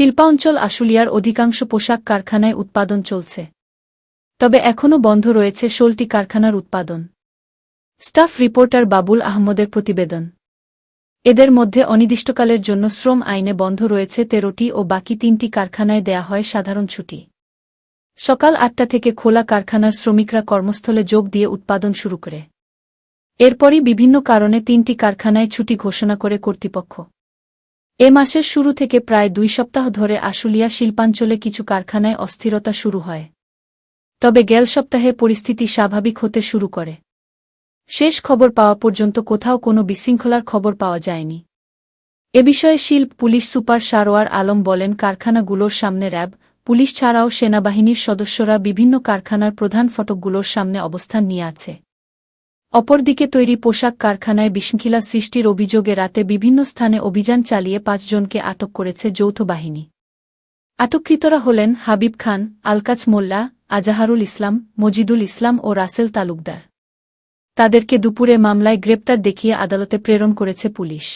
শিল্পাঞ্চল আশুলিয়ার অধিকাংশ পোশাক কারখানায় উৎপাদন চলছে। তবে এখনও বন্ধ রয়েছে ষোলটি কারখানার উৎপাদন। স্টাফ রিপোর্টার বাবুল আহমদের প্রতিবেদন। এদের মধ্যে অনির্দিষ্টকালের জন্য শ্রম আইনে বন্ধ রয়েছে তেরোটি ও বাকি তিনটি কারখানায় দেয়া হয় সাধারণ ছুটি। সকাল আটটা থেকে খোলা কারখানার শ্রমিকরা কর্মস্থলে যোগ দিয়ে উৎপাদন শুরু করে। এরপরই বিভিন্ন কারণে তিনটি কারখানায় ছুটি ঘোষণা করে কর্তৃপক্ষ। এ মাসের শুরু থেকে প্রায় দুই সপ্তাহ ধরে আশুলিয়া শিল্পাঞ্চলে কিছু কারখানায় অস্থিরতা শুরু হয়। তবে গেল সপ্তাহে পরিস্থিতি স্বাভাবিক হতে শুরু করে। শেষ খবর পাওয়া পর্যন্ত কোথাও কোনো বিশৃঙ্খলার খবর পাওয়া যায়নি। এ বিষয়ে শিল্প, পুলিশ, সুপার সারোয়ার আলম বলেন, কারখানাগুলোর সামনে র্যাব, পুলিশ ছাড়াও সেনাবাহিনীর সদস্যরা বিভিন্ন কারখানার প্রধান ফটকগুলোর সামনে অবস্থান নিয়ে আছে। অপরদিকে তৈরি পোশাক কারখানায় বিশৃঙ্খলা সৃষ্টির অভিযোগে রাতে বিভিন্ন স্থানে অভিযান চালিয়ে পাঁচজনকে আটক করেছে যৌথ বাহিনী। আটককৃতরা হলেন হাবিব খান আলকাচ মোল্লা, আজাহারুল ইসলাম, মজিদুল ইসলাম ও রাসেল তালুকদার। তাদেরকে দুপুরে মামলায় গ্রেপ্তার দেখিয়ে আদালতে প্রেরণ করেছে পুলিশ।